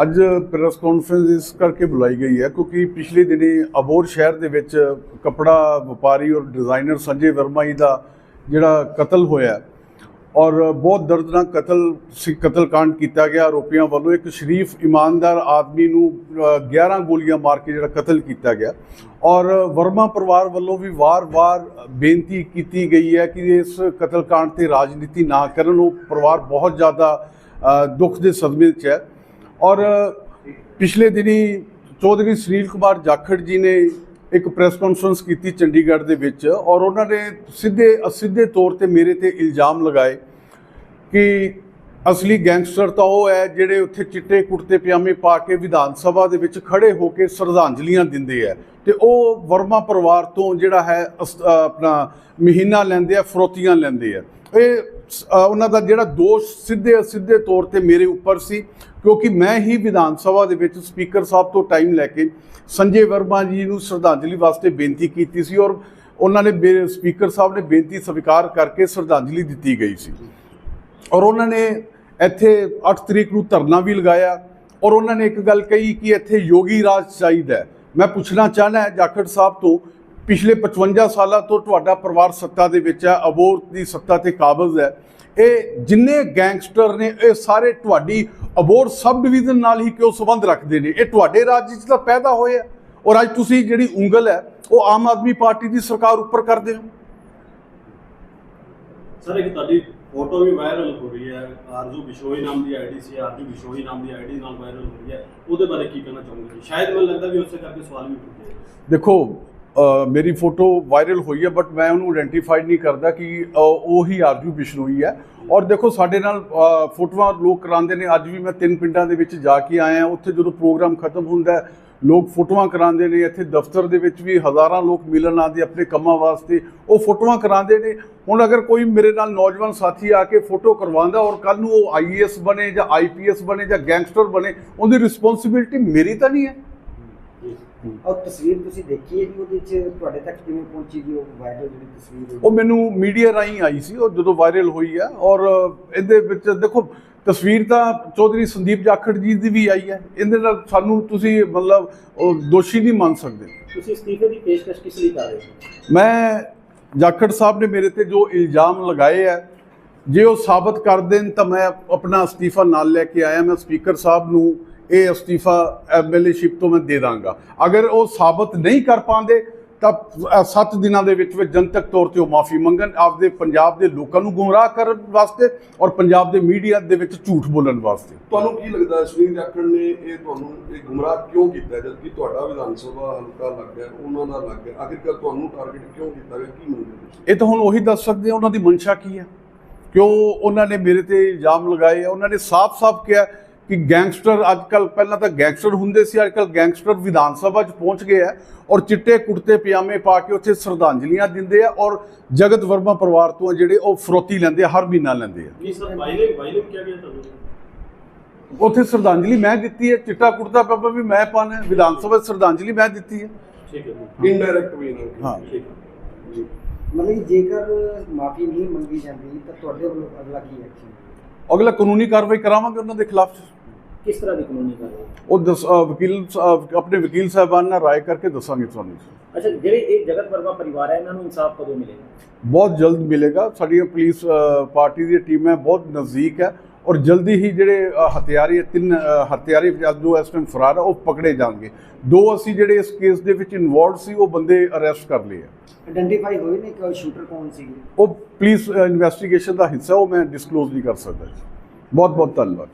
ਅੱਜ press conference ਇਸ ਕਰਕੇ ਬੁਲਾਈ ਗਈ ਹੈ ਕਿਉਂਕਿ ਪਿਛਲੇ ਦਿਨੀ ਅਬੋਰ ਸ਼ਹਿਰ ਦੇ ਵਿੱਚ ਕਪੜਾ ਵਪਾਰੀ ਔਰ ਡਿਜ਼ਾਈਨਰ ਸੰਜੇ ਵਰਮਾ ਜੀ ਦਾ ਜਿਹੜਾ ਕਤਲ ਹੋਇਆ ਔਰ ਬਹੁਤ ਦਰਦਨਾਕ ਕਤਲ ਸੀ ਕਤਲकांड ਕੀਤਾ ਗਿਆ। ਆਰੋਪੀਆਂ ਵੱਲੋਂ ਇੱਕ ਸ਼ਰੀਫ, ਇਮਾਨਦਾਰ ਆਦਮੀ ਨੂੰ 11 ਗੋਲੀਆਂ ਮਾਰ ਕੇ ਜਿਹੜਾ ਕਤਲ ਕੀਤਾ ਗਿਆ। ਔਰ ਵਰਮਾ ਪਰਿਵਾਰ ਵੱਲੋਂ ਵੀ ਵਾਰ-ਵਾਰ ਬੇਨਤੀ ਕੀਤੀ ਗਈ ਹੈ ਕਿ ਇਸ ਕਤਲकांड ਤੇ ਰਾਜਨੀਤੀ ਨਾ ਕਰਨ। ਉਹ ਪਰਿਵਾਰ ਬਹੁਤ ਜ਼ਿਆਦਾ ਦੁੱਖ ਦੇ ਸਦਮੇ 'ਚ ਹੈ। ਔਰ ਪਿਛਲੇ ਦਿਨੀ ਚੌਧਰੀ ਸੁਨੀਲ ਕੁਮਾਰ ਜਾਖੜ ਜੀ ਨੇ ਇੱਕ ਪ੍ਰੈਸ ਕਾਨਫਰੰਸ ਕੀਤੀ ਚੰਡੀਗੜ੍ਹ ਦੇ ਵਿੱਚ ਔਰ ਉਹਨਾਂ ਨੇ ਸਿੱਧੇ, ਅਸਿੱਧੇ ਤੌਰ ਤੇ ਮੇਰੇ ਤੇ ਇਲਜ਼ਾਮ ਲਗਾਏ ਕਿ ਅਸਲੀ ਗੈਂਗਸਟਰ ਤਾਂ ਉਹ ਹੈ ਜਿਹੜੇ ਉੱਥੇ ਚਿੱਟੇ ਕੁੜਤੇ ਪਜਾਮੇ ਪਾ ਕੇ ਵਿਧਾਨ ਸਭਾ ਦੇ ਵਿੱਚ ਖੜੇ ਹੋ ਕੇ ਸ਼ਰਧਾਂਜਲੀਆਂ ਦਿੰਦੇ ਆ। ਤੇ ਉਹ ਵਰਮਾ ਪਰਿਵਾਰ ਤੋਂ ਜਿਹੜਾ ਹੈ ਅਸ- ਆਪਣਾ ਮਹੀਨਾ ਲੈਂਦੇ ਆ, ਫਰੋਤੀਆਂ ਲੈਂਦੇ ਆ। ਇਹ ਉਹਨਾਂ ਦਾ ਜਿਹੜਾ ਦੋਸ਼ ਸਿੱਧੇ ਸਿੱਧੇ ਤੌਰ ਤੇ ਮੇਰੇ ਉੱਪਰ ਸੀ, ਕਿਉਂਕਿ ਮੈਂ ਹੀ ਵਿਧਾਨ ਸਭਾ ਦੇ ਵਿੱਚ ਸਪੀਕਰ ਸਾਹਿਬ ਤੋਂ ਟਾਈਮ ਲੈ ਕੇ ਸੰਜੇ ਵਰਮਾ ਜੀ ਨੂੰ ਸ਼ਰਧਾਂਜਲੀ ਵਾਸਤੇ ਬੇਨਤੀ ਕੀਤੀ ਸੀ ਔਰ ਉਹਨਾਂ ਨੇ ਸਪੀਕਰ ਸਾਹਿਬ ਨੇ ਬੇਨਤੀ ਸਵੀਕਾਰ ਕਰਕੇ ਸ਼ਰਧਾਂਜਲੀ ਦਿੱਤੀ ਗਈ ਸੀ। ਔਰ ਉਹਨਾਂ ਨੇ ਇੱਥੇ 8 ਤਰੀਕ ਨੂੰ ਧਰਨਾ ਵੀ ਲਗਾਇਆ ਔਰ ਉਹਨਾਂ ਨੇ ਇੱਕ ਗੱਲ ਕਹੀ ਕਿ ਇੱਥੇ ਯੋਗੀ ਰਾਜ ਚਾਹੀਦਾ ਮੈਂ ਪੁੱਛਣਾ ਚਾਹਨਾ ਜਾਖੜ ਸਾਹਿਬ ਤੋਂ ਪਿਛਲੇ 55 ਸਾਲਾਂ ਤੋਂ ਤੁਹਾਡਾ ਪਰਿਵਾਰ ਸੱਤਾ ਦੇ ਵਿੱਚ ਹੈ ਅਬੋਰ ਦੀ ਸੱਤਾ ਤੇ ਕਾਬਜ਼ ਹੈ। ਇਹ ਜਿੰਨੇ ਗੈਂਗਸਟਰ ਨੇ ਇਹ ਸਾਰੇ ਤੁਹਾਡੀ ਅਬੋਰ ਸਬ ਡਿਵੀਜ਼ਨ ਨਾਲ ਹੀ ਕਿਉਂ ਸੰਬੰਧ ਰੱਖਦੇ ਨੇ? ਇਹ ਤੁਹਾਡੇ ਰਾਜ ਵਿੱਚ ਤਾਂ ਪੈਦਾ ਹੋਏ ਆ। ਔਰ ਅੱਜ ਤੁਸੀਂ ਜਿਹੜੀ ਉਂਗਲ ਹੈ ਉਹ ਆਮ ਆਦਮੀ ਪਾਰਟੀ ਦੀ ਸਰਕਾਰ ਉੱਪਰ ਕਰਦੇ ਹੋ। ਸਰ ਇੱਕ ਤੁਹਾਡੀ ਫੋਟੋ ਵੀ ਵਾਇਰਲ ਹੋ ਰਹੀ ਹੈ। ਆਰਜ਼ੂ ਬਿਸ਼ੋਈ ਨਾਮ ਦੀ ਆਈਡੀ ਸੀ ਆਰਜ਼ੂ ਬਿਸ਼ੋਈ ਨਾਮ ਦੀ ਆਈਡੀ ਨਾਲ ਵਾਇਰਲ ਹੋ ਰਹੀ ਹੈ। ਉਹਦੇ ਬਾਰੇ ਕੀ ਕਹਿਣਾ ਚਾਹੋਗੇ? ਸ਼ਾਇਦ ਮੈਨੂੰ ਲੱਗਦਾ ਵੀ ਉਸੇ ਕਰਕੇ ਸਵਾਲ ਵੀ ਪੁੱਛੇ ਦੇਖੋ ਮੇਰੀ ਫੋਟੋ ਵਾਇਰਲ ਹੋਈ ਹੈ ਬਟ ਮੈਂ ਉਹਨੂੰ ਆਇਡੈਂਟੀਫਾਈਡ ਨਹੀਂ ਕਰਦਾ ਕਿ ਉਹ ਹੀ ਆਰਜੂ ਬਿਸ਼ਨੋਈ ਹੈ। ਔਰ ਦੇਖੋ, ਸਾਡੇ ਨਾਲ ਫੋਟੋਆਂ ਲੋਕ ਕਰਾਉਂਦੇ ਨੇ। ਅੱਜ ਵੀ ਮੈਂ ਤਿੰਨ ਪਿੰਡਾਂ ਦੇ ਵਿੱਚ ਜਾ ਕੇ ਆਇਆ। ਉੱਥੇ ਜਦੋਂ ਪ੍ਰੋਗਰਾਮ ਖਤਮ ਹੁੰਦਾ ਲੋਕ ਫੋਟੋਆਂ ਕਰਾਉਂਦੇ ਨੇ। ਇੱਥੇ ਦਫ਼ਤਰ ਦੇ ਵਿੱਚ ਵੀ ਹਜ਼ਾਰਾਂ ਲੋਕ ਮਿਲਣ ਆਉਂਦੇ ਆਪਣੇ ਕੰਮਾਂ ਵਾਸਤੇ। ਉਹ ਫੋਟੋਆਂ ਕਰਾਉਂਦੇ ਨੇ। ਹੁਣ ਅਗਰ ਕੋਈ ਮੇਰੇ ਨਾਲ ਨੌਜਵਾਨ ਸਾਥੀ ਆ ਕੇ ਫੋਟੋ ਕਰਵਾਉਂਦਾ ਔਰ ਕੱਲ ਨੂੰ ਉਹ ਆਈਏਐਸ ਬਣੇ ਜਾਂ ਆਈਪੀਐਸ ਬਣੇ ਜਾਂ ਗੈਂਗਸਟਰ ਬਣੇ, ਉਹਦੀ ਰਿਸਪੌਂਸਿਬਿਲਟੀ ਮੇਰੀ ਤਾਂ ਨਹੀਂ ਹੈ। ਔਰ ਤਸਵੀਰ ਤੁਸੀਂ ਦੇਖੀ ਹੈ ਜੀ ਉਹਦੇ ਚ ਤੁਹਾਡੇ ਤੱਕ ਕਿਵੇਂ ਪਹੁੰਚੀ ਜੀ ਉਹ ਵਾਇਰਲ ਜਿਹੜੀ ਤਸਵੀਰ ਉਹ ਮੈਨੂੰ ਮੀਡੀਆ ਰਾਹੀਂ ਆਈ ਸੀ ਉਹ ਜਦੋਂ ਵਾਇਰਲ ਹੋਈ ਹੈ ਔਰ ਇਹਦੇ ਵਿੱਚ ਦੇਖੋ ਤਸਵੀਰ ਤਾਂ ਚੌਧਰੀ ਸੰਦੀਪ ਜਾਖੜ ਜੀ ਦੀ ਵੀ ਆਈ ਹੈ। ਇਹਦੇ ਨਾਲ ਸਾਨੂੰ ਤੁਸੀਂ ਮਤਲਬ ਉਹ ਦੋਸ਼ੀ ਨਹੀਂ ਮੰਨ ਸਕਦੇ। ਤੁਸੀਂ ਅਸਤੀਫੇ ਦੀ ਪੇਸ਼ਕਸ਼ ਕਿਸ ਲਈ ਕਰ ਰਹੇ ਹੋ? ਮੈਂ ਜਾਖੜ ਸਾਹਿਬ ਨੇ ਮੇਰੇ ਤੇ ਜੋ ਇਲਜ਼ਾਮ ਲਗਾਏ ਹੈ ਜੇ ਉਹ ਸਾਬਤ ਕਰ ਦੇਣ ਤਾਂ ਮੈਂ ਆਪਣਾ ਅਸਤੀਫਾ ਨਾਲ ਲੈ ਕੇ ਆਇਆ ਮੈਂ ਸਪੀਕਰ ਸਾਹਿਬ ਨੂੰ ਇਹ ਅਸਤੀਫਾ ਐਮਐਲਏਸ਼ਿਪ ਤੋਂ ਮੈਂ ਦੇ ਦਾਂਗਾ। ਅਗਰ ਉਹ ਸਾਬਤ ਨਹੀਂ ਕਰ ਪਾਉਂਦੇ ਤਾਂ 7 ਦਿਨਾਂ ਦੇ ਵਿੱਚ ਵਿੱਚ ਜਨਤਕ ਤੌਰ ਤੇ ਉਹ ਮਾਫੀ ਮੰਗਣ ਆਪਦੇ ਪੰਜਾਬ ਦੇ ਲੋਕਾਂ ਨੂੰ ਗੁੰਮਰਾਹ ਕਰਨ ਵਾਸਤੇ ਔਰ ਪੰਜਾਬ ਦੇ ਮੀਡੀਆ ਦੇ ਵਿੱਚ ਝੂਠ ਬੋਲਣ ਵਾਸਤੇ। ਤੁਹਾਨੂੰ ਕੀ ਲੱਗਦਾ ਸੁਨੀਲ ਜਾਖੜ ਨੇ ਇਹ ਤੁਹਾਨੂੰ ਇਹ ਗੁੰਮਰਾਹ ਕਿਉਂ ਕੀਤਾ ਜਦਕਿ ਤੁਹਾਡਾ ਵਿਧਾਨ ਸਭਾ ਹਲਕਾ ਲੱਗ ਗਿਆ ਉਹਨਾਂ ਦਾ ਲੱਗ ਗਿਆ। ਆਖਿਰਕਾਰ ਤੁਹਾਨੂੰ ਟਾਰਗੇਟ ਕਿਉਂ ਕੀਤਾ ਗਿਆ? ਕੀ ਮੰਗਦੇ ਇਹ ਤਾਂ ਹੁਣ ਉਹੀ ਦੱਸ ਸਕਦੇ ਉਹਨਾਂ ਦੀ ਮਨਸ਼ਾ ਕੀ ਹੈ? ਕਿਉਂ ਉਹਨਾਂ ਨੇ ਮੇਰੇ ਤੇ ਇਲਜ਼ਾਮ ਲਗਾਏ ਆ? ਉਹਨਾਂ ਨੇ ਸਾਫ਼-ਸਾਫ਼ ਕਿਹਾ ਕਿ ਗੈਂਗਸਟਰ ਅੱਜਕੱਲ ਪਹਿਲਾਂ ਤਾਂ ਗੈਂਗਸਟਰ ਹੁੰਦੇ ਸੀ ਅੱਜਕੱਲ ਗੈਂਗਸਟਰ ਵਿਧਾਨ ਸਭਾ 'ਚ ਪਹੁੰਚ ਗਏ ਆ ਔਰ ਚਿੱਟੇ ਕੁੜਤੇ ਪਜਾਮੇ ਪਾ ਕੇ ਉੱਥੇ ਸ਼ਰਧਾਂਜਲੀਆਂ ਦਿੰਦੇ ਆ ਔਰ ਜਗਤ ਵਰਮਾ ਪਰਿਵਾਰ ਤੋਂ ਆ ਜਿਹੜੇ ਉਹ ਫਰੋਤੀ ਲੈਂਦੇ ਆ ਹਰ ਮਹੀਨਾ ਲੈਂਦੇ ਆ। ਸਰ ਕਿਹਾ ਗਿਆ ਤੁਹਾਨੂੰ ਉੱਥੇ ਸ਼ਰਧਾਂਜਲੀ ਮੈਂ ਦਿੱਤੀ ਹੈ ਚਿੱਟਾ ਕੁੜਤਾ ਪਜਾਮਾ ਵੀ ਮੈਂ ਪਾਣਾ ਵਿਧਾਨ ਸਭਾ 'ਚ ਸ਼ਰਧਾਂਜਲੀ ਮੈਂ ਦਿੱਤੀ ਹੈ। ਠੀਕ ਹੈ ਜੀ। ਇਨਡਾਇਰੈਕਟ ਵੇ ਨਾਲ ਹਾਂ। ਠੀਕ ਹੈ। ਜੀ। ਮਤਲਬ ਜੇਕਰ ਮਾਫੀ ਨਹੀਂ ਮੰਗੀ ਜਾਂਦੀ ਤਾਂ ਤੁਹਾਡੇ ਵੱਲੋਂ ਅਗਲਾ ਕੀ ਐਕਸ਼ਨ ਅਗਲਾ ਕਾਨੂੰਨੀ ਕਾਰਵਾਈ ਕਰਾਵਾਂਗੇ ਉਹਨਾਂ ਦੇ ਖਿਲਾਫ। ਕਿਸ ਤਰ੍ਹਾਂ ਦੀ ਕਾਨੂੰਨੀ ਕਾਰਵਾਈ? ਉਹ ਦੱਸ- ਅ, ਵਕੀਲ ਅ, ਆਪਣੇ ਵਕੀਲ ਸਾਹਿਬਾਨ ਨਾਲ ਰਾਏ ਕਰਕੇ ਦੱਸਾਂਗੇ ਤੁਹਾਨੂੰ ਅੱਛਾ ਜਿਹੜੇ ਇਹ ਜਗਤ ਵਰਮਾ ਪਰਿਵਾਰ ਹੈ ਇਹਨਾਂ ਨੂੰ ਇਨਸਾਫ ਕਦੋਂ ਮਿਲੇਗਾ? ਬਹੁਤ ਜਲਦ ਮਿਲੇਗਾ। ਸਾਡੀ ਪੁਲਿਸ ਅ, ਪਾਰਟੀ ਦੀ ਟੀਮ ਹੈ ਬਹੁਤ ਨਜ਼ਦੀਕ ਹੈ ਔਰ ਜਲਦੀ ਹੀ ਜਿਹੜੇ ਅ, ਹਥਿਆਰੀ ਹੈ, ਤਿੰਨ ਅ, ਹਥਿਆਰੀ ਜੋ ਇਸ ਟਾਈਮ ਫਰਾਰ ਹੈ ਉਹ ਪਕੜੇ ਜਾਣਗੇ। ਦੋ ਅਸੀਂ ਜਿਹੜੇ ਇਸ ਕੇਸ ਦੇ ਵਿੱਚ ਇਨਵੋਲਡ ਸੀ ਉਹ ਬੰਦੇ ਅਰੈਸਟ ਕਰ ਲਏ ਆ ਆਇਡੈਂਟੀਫਾਈ ਹੋਏ ਨੇ ਕਿ ਸ਼ੂਟਰ ਕੌਣ ਸੀਗੇ ਉਹ ਪੁਲਿਸ ਇਨਵੈਸਟੀਗੇਸ਼ਨ ਦਾ ਹਿੱਸਾ ਉਹ ਮੈਂ ਡਿਸਕਲੋਜ਼ ਨਹੀਂ ਕਰ ਸਕਦਾ ਬਹੁਤ ਬਹੁਤ ਧੰਨਵਾਦ।